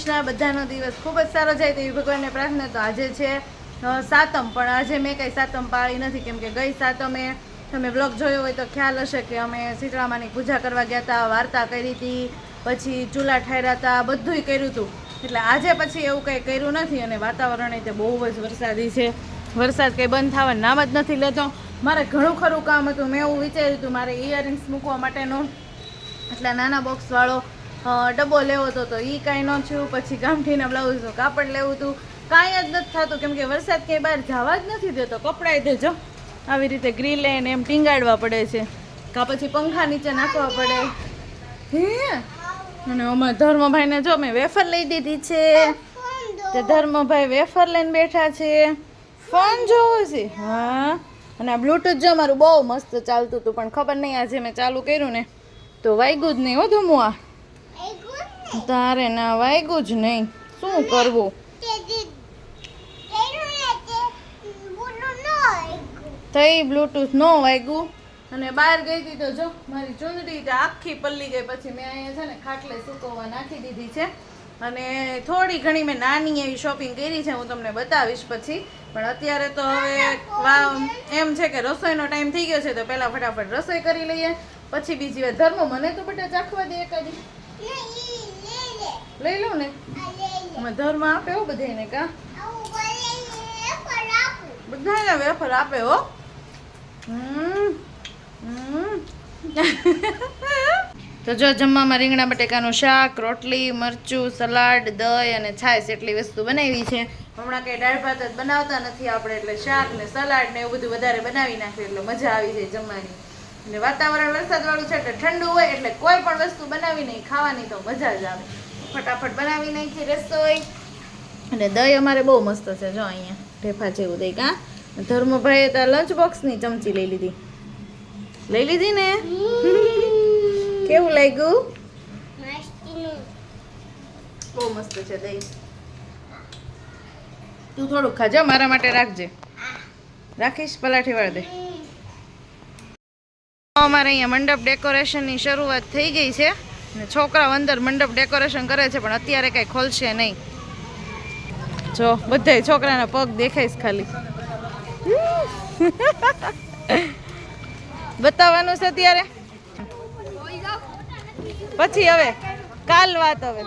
કૃષ્ણ બધાનો દિવસ ખૂબ જ સારો જાય તેવી ભગવાનને પ્રાર્થના તો આજે છે સાતમ. પણ આજે મેં કંઈ સાતમ પાળી નથી, કેમ કે ગઈ સાતમે તમે બ્લોગ જોયો હોય તો ખ્યાલ હશે કે અમે શીતળામાની પૂજા કરવા ગયા હતા, વાર્તા કરી હતી, પછી ચૂલા ઠાર્યા હતા, બધુંય કર્યું હતું. એટલે આજે પછી એવું કંઈ કર્યું નથી અને વાતાવરણ તે બહુ જ વરસાદી છે. વરસાદ કંઈ બંધ થવા નામ જ નથી લેતો. મારે ઘણું ખરું કામ હતું, મેં એવું વિચાર્યું હતું, મારે ઇયરિંગ્સ મૂકવા માટેનું. એટલા નાના બોક્સવાળો ડબ્બો લેવો હતો તો એ કાંઈ ન થયું. પછી ગામઠીના બ્લાઉઝનું કાપડ લેવું હતું કાંઈ જ નથી થતું. કેમ કે વરસાદ ક્યાંય બહાર જવા જ નથી દેતો. કપડાય દેજો આવી રીતે ગ્રીલ લઈને એમ ટીંગાડવા પડે છે. કાં પછી પંખા નીચે નાખવા પડે. હે? અને અમારા ધર્મભાઈને જો મેં વેફર લઈ દીધી છે. તે ધર્મભાઈ વેફર લઈને બેઠા છે. ફોન જોવો છે. હા. અને આ બ્લૂટૂથ જો મારું બહુ મસ્ત ચાલતું હતું, પણ ખબર નહીં આજે મેં ચાલુ કર્યું ને. તો વાગ્યું જ નહીં હો આ તારે ના વાગ્યું જ નહીં. શું કરવું? થઈ બ્લૂટૂથ ન વાગ્યું અને બહાર ગઈ હતી તો જો, મારી ચૂંદડી આખી પલ્લી ગઈ. પછી મેં અહીંયા છે ને ખાટલે સૂકવવા નાખી દીધી છે. અને થોડી ઘણી મેં નાની એવી શોપિંગ કરી છે, હું તમને બતાવીશ પછી. પણ અત્યારે તો હવે એમ છે કે રસોઈનો ટાઈમ થઈ ગયો છે, તો પહેલાં ફટાફટ રસોઈ કરી લઈએ. પછી બીજી વાર ધર્મ, મને તો બધા ચાખવા દે એકાદી. લઈ લઉં ને. અમે ધર્મ આપે હો બધાને કા? બધાને વેફર આપે હો. તો જો જમવામાં રીંગણા બટેકાનું શાક, રોટલી, મરચું, સલાડ, દહીં અને છાશ એટલી વસ્તુ બનાવી છે. હમણાં કંઈ દાળ ભાત જ બનાવતા નથી આપણે, એટલે શાક ને સલાડ ને એવું બધું વધારે બનાવી નાખ્યું એટલે મજા આવી જાય જમવાની. અને વાતાવરણ વરસાદવાળું છે એટલે ઠંડુ હોય એટલે કોઈ પણ વસ્તુ બનાવી નહીં ખાવાની તો મજા જ આવે. ફટાફટ બનાવી નાખી રસોઈ અને દહીં અમારે બહુ મસ્ત છે જો અહીંયા ઢેફા જેવું દહીં કા ધર્મભાઈએ તો લંચ બોક્સની ચમચી લઈ લીધી. લઈ લીધી ને? કેવું લાગ્યું? બહુ મસ્ત છે દહીં. તું થોડુંક ખાજો મારા માટે રાખજે. રાખીશ પલાઠી વાળ દે. અમારે અહીંયા મંડપ ડેકોરેશનની શરૂઆત થઈ ગઈ છે અને છોકરાઓ અંદર મંડપ ડેકોરેશન કરે છે, પણ અત્યારે કાંઈ ખોલશે નહીં. જો, બધાય છોકરાના પગ દેખાઈશ ખાલી. બતાવવાનું છે અત્યારે? પછી હવે, કાલ વાત હવે.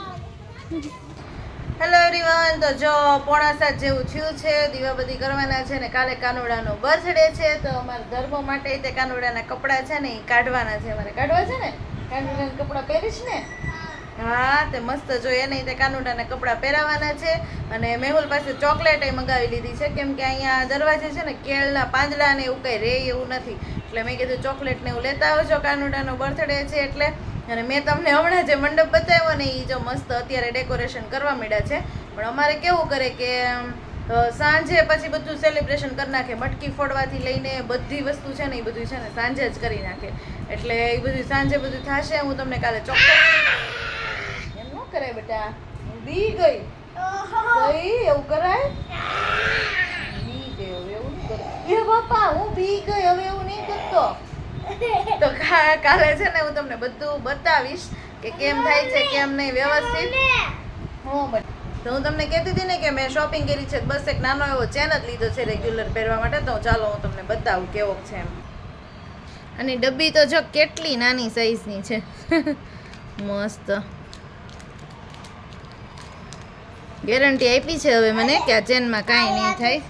હેલો એવરીવન તો જો પોણા સાત જેવું થયું છે દીવા બધી કરવાના છે ને કાલે કાનુડાનો બર્થડે છે, તો અમારા ધર્મો માટે તે કાનુડાના કપડાં છે ને એ કાઢવાના છે. અમારે કાઢવા છે ને? કાનુડાના કપડાં પહેરીશ ને? હા, તે મસ્ત જો એને તે કાનુડાના કપડાં પહેરાવાના છે અને મેહુલ પાસે ચોકલેટ મંગાવી લીધી છે. કેમ કે અહીંયા દરવાજે છે ને કેળના પાંદડા ને એવું કંઈ રહે એવું નથી. એટલે મેં કીધું ચોકલેટ ને એવું લેતા આવજો, કાનુડાનો બર્થડે છે એટલે. અને મેં તમને હમણાં જે મંડપ બતાવ્યો ને એ જો મસ્ત અત્યારે ડેકોરેશન કરવા માંડ્યા છે. પણ અમારે કેવું કરે કે સાંજે પછી બધું સેલિબ્રેશન કરી નાખે. મટકી ફોડવાથી લઈને બધી વસ્તુ છે ને એ બધું છે ને સાંજે જ કરી નાખે. એટલે એ બધું સાંજે બધું થશે, હું તમને કાલે ચોક્કસ એમ ન કરાય બેટા. દી ગઈ. ગઈ? એવું કરાય? બી હવે એવું કરાય એ બાપા, હું બી ગઈ, હવે એવું નહીં કરતો. તો કાલે છે ને હું તમને બધું બતાવીશ કે કેમ થાય છે, કેમ નહીં વ્યવસ્થિત. હું તો હું તમને કહેતી હતી ને કે મેં શોપિંગ કરી છે, બસ એક નાનો એવો ચેન જ લીધો છે રેગ્યુલર પહેરવા માટે, તો ચાલો હું તમને બતાવું કેવો છે એમ. અને ડબ્બી તો જો કેટલી નાની સાઈઝની છે. મસ્ત. ગેરંટી આપી છે હવે મને કે આ ચેનમાં કાંઈ નહીં થાય.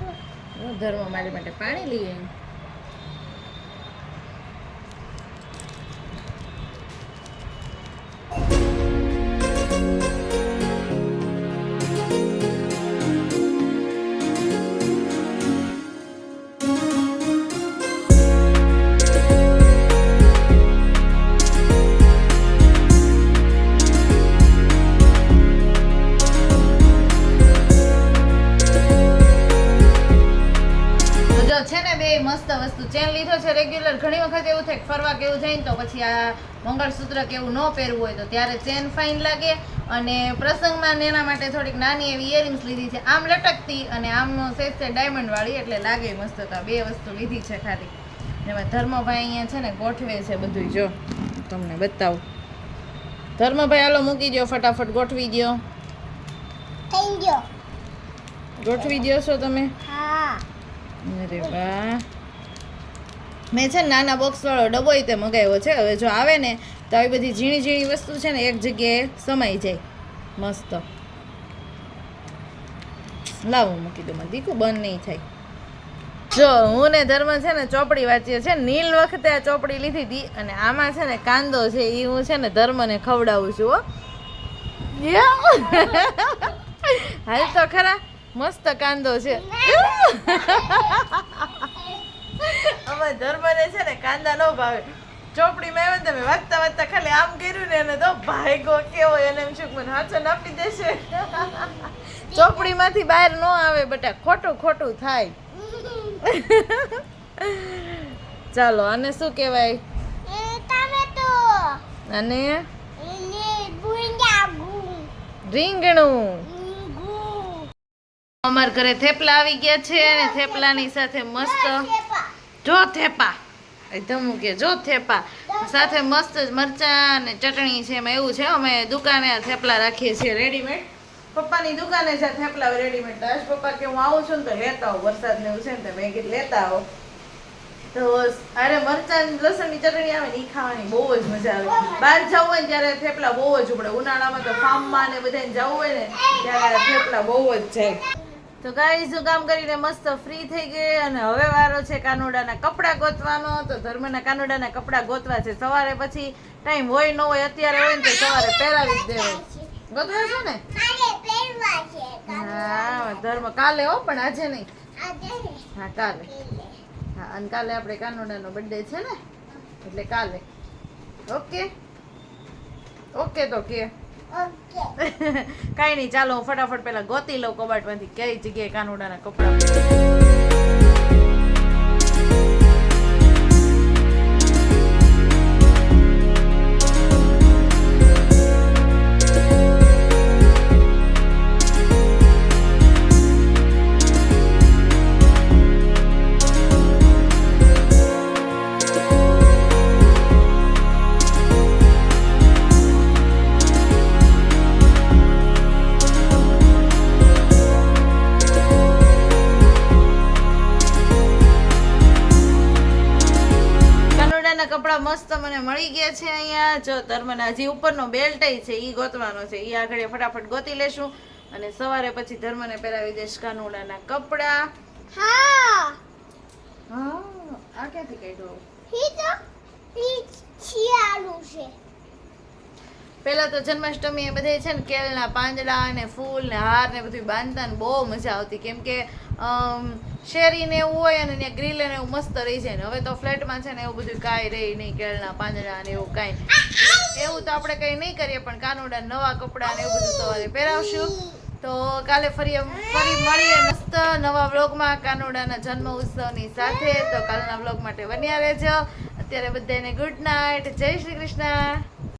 ધર્મ મારી માટે પાણી લઈ વખત એવું થાય ફરવા કેવું જાય ને તો પછી આ મંગળસૂત્ર કેવું ન પહેરવું હોય તો ત્યારે ચેન ફાઇન લાગે. અને પ્રસંગમાં એના માટે થોડીક નાની એવી ઇયરિંગ્સ લીધી છે. આમ લટકતી અને આમ સેજ છે ડાયમંડવાળી એટલે લાગે મસ્ત તો બે વસ્તુ લીધી છે ખાલી. એમાં ધર્મભાઈ અહીંયા છે ને ગોઠવે છે બધું જો તમને બતાવું. ધર્મભાઈ હાલો મૂકી દો ફટાફટ ગોઠવી દો થઈ ગયો. ગોઠવી દો છો તમે? હા. અરે વાહ. મેં છે નાના બોક્સવાળો ડબ્બો તે મગાવ્યો છે. હવે જો આવે ને, તો આવી બધી ઝીણી ઝીણી વસ્તુ છે ને, એક જગ્યાએ સમાઈ જાય. મસ્ત. લાવું મૂકી દઉં, મને દીકું બંધ નહીં થાય. જો, હું ને ધર્મ છે ને ચોપડી વાંચીએ છે નીલ વખતે આ ચોપડી લીધી હતી અને આમાં છે ને કાંદો છે એ હું છે ને ધર્મને ખવડાવું છું, હો. હાલ તો ખરા, મસ્ત કાંદો છે. અમે ધર્મને છે ને કાંદા ન ભાવે. ચોપડીમાં આવ્યો ને તમે વાંચતા વાગતા ખાલી આમ કર્યું ને એને તો ભાઈગો કેવો એને એમ શું મને હાચો આપી દેશે. ચોપડીમાંથી બહાર ન આવે બટા ખોટું ખોટું થાય. ચાલો આને શું કહેવાય? અને? રીંગણું. અમાર ઘરે થેપલા આવી ગયા છે અને થેપલાની સાથે મસ્ત જો થેપા. એકદમ કે જો થેપા. સાથે મસ્ત મરચાં અને ચટણી છે એમાં એવું છે. અમે દુકાને થેપલા રાખીએ છીએ રેડીમેડ પપ્પાની દુકાને છે થેપલા રેડીમેડ તો પપ્પા કે હું આવું છું ને તો લેતા આવો. વરસાદ ને એવું છે ને તો મેં કીધું લેતા આવો. તો અરે મરચાં લસણની ચટણી આવે ને એ ખાવાની બહુ જ મજા આવે. બહાર જવું હોય ને ત્યારે થેપલા બહુ જ ઉપડે. ઉનાળામાં તો ફાર્મમાં ને બધાને જવું હોય ને ત્યારે થેપલા બહુ જ જાય તો ગાઈ જો કામ કરીને મસ્ત ફ્રી થઈ ગઈ અને હવે વારો છે કાનોડાના કપડાં ગોતવાનો. તો ધર્મના કાનોડાના કપડાં ગોતવા છે. સવારે પછી ટાઈમ હોય ન હોય અત્યારે હોય ને તો સવારે પહેરાવી જ દેવાય. ગોતવા છે ને? હા ધર્મ કાલે હો પણ આજે નહીં. હા કાલે. હા અને કાલે આપણે કાનોડાનો બર્થડે છે ને? એટલે કાલે. ઓકે ઓકે તો કે. કાંઈ નહીં ચાલો હું ફટાફટ પેલા ગોતી લઉં કબાટમાંથી. કઈ જગ્યાએ કાનુડાના કપડાં. કપડાં મસ્ત મને મળી ગયા છે અહીંયા. જો ધર્મના હજી ઉપરનો બેલ્ટ છે એ ગોતવાનો છે. એ આગળ ફટાફટ ગોતી લેશું. અને સવારે પછી ધર્મને પહેરાવી દઈશ કાનુડાના કપડાં. હા. હા આ ક્યાંથી કાઢ્યો? હી તો શિયાળું છે. પહેલા તો જન્માષ્ટમી એ બધે છે ને કેળના પાંદડા અને ફૂલ ને હાર ને બધું બાંધતા ને બહુ મજા આવતી. કેમ કે અમ, શેરી ને એવું હોય અને ત્યાં ગ્રીલ ને એવું મસ્ત રહી જાય ને. હવે તો ફ્લેટમાં છે ને એવું બધું કાંઈ રહી નહીં કેળના પાંદડા ને એવું કાંઈ. એવું તો આપણે કંઈ નહીં કરીએ પણ કાનુડા નવા કપડાં ને એવું બધું સવારે પહેરાવશું. તો કાલે ફરી ફરી મળીએ મસ્ત નવા વ્લોગમાં કાનુડાના જન્મ ઉત્સવની સાથે. તો કાલના વ્લોગ માટે બન્યા રહેજો. અત્યારે બધાને ગુડ નાઇટ જય શ્રી કૃષ્ણ.